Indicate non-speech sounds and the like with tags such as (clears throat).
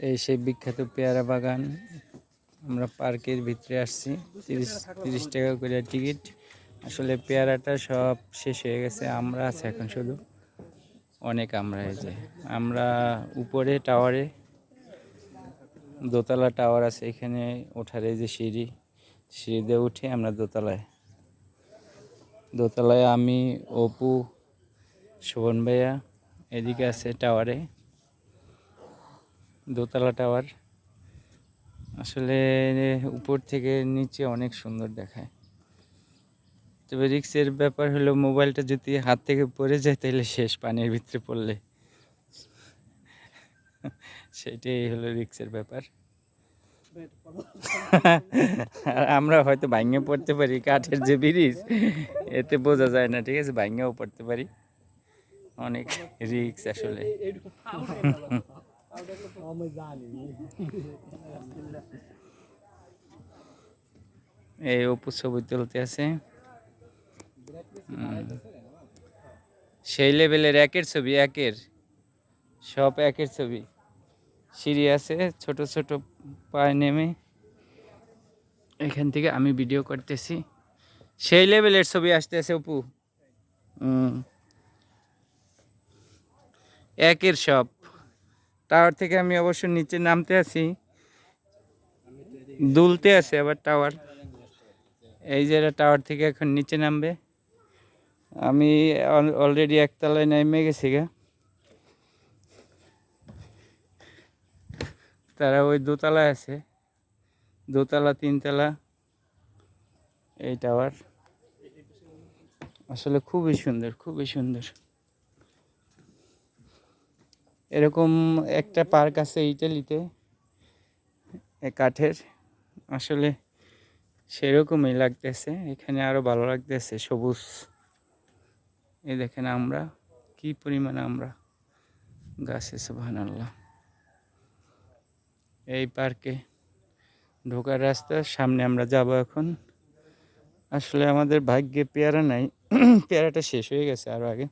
এই সেই বিখ্যাত পেয়ারা বাগান, আমরা পার্কের ভিতরে আসছি, তিরিশ তিরিশ টাকা করে টিকিট। আসলে পেয়ারাটা সব শেষ হয়ে গেছে, আমরা আছে এখন শুধু। অনেক আমরা এই যে, আমরা উপরে টাওয়ারে, দোতলা টাওয়ার আছে, এখানে ওঠার যে সিঁড়ি সিঁড়ি দিয়ে উঠে আমরা দোতলায়। দোতলায় আমি, অপু, শোভন ভাইয়া, এদিকে আছে টাওয়ারে। দোতলা টাওয়ার। আসলে, উপর থেকে নিচে অনেক সুন্দর দেখায়। তবে রিক্সের ব্যাপার হলো, মোবাইলটা যদি হাত থেকে পড়ে যায়, তাহলে শেষ পানির ভিতরে পড়লে। সেটাই হলো রিক্সের ব্যাপার। আমরা হয়তো ভাঙে পড়তে পারি কাঠের যে ব্রিজ, এতে বোঝা যায় না, ঠিক আছে? ভাঙেও পড়তে পারি। অনেক রিক্স আসলে। এই অপু ছবি তুলতে আছে। সেই লেভেলের একের ছবি, একের, সব একের ছবি। সিঁড়ি আছে, ছোট ছোট পায়ে নেমে। এখান থেকে আমি ভিডিও করতেছি। সেই লেভেলের ছবি আসতেছে অপু। একের সব। টাওয়ার থেকে আমি অবশ্য নিচে নামতে আছি। দুলতে আছে আবার টাওয়ার এই যে টাওয়ার থেকে এখন নিচে নামবে। আমি অলরেডি একতলায় নেমে গেছি গা। তারা ওই দোতলায় আছে। দোতলা, তিনতলা। এই টাওয়ার আসলে খুবই সুন্দর খুবই সুন্দর। এরকম একটা পার্ক আছে ইটালিতে কাঠের। আসলে সেরকমই লাগতেছে, এখানে আরও ভালো লাগতেছে, সবুজ। এ দেখেন আমরা, কি পরিমাণ আমরা গাছে সুবহান আল্লাহ এই পার্কে ঢোকার রাস্তার সামনে আমরা যাব এখন। আসলে আমাদের ভাগ্যে পেয়ারা নাই, (clears throat) পেয়ারাটা শেষ হয়ে গেছে আরও আগে।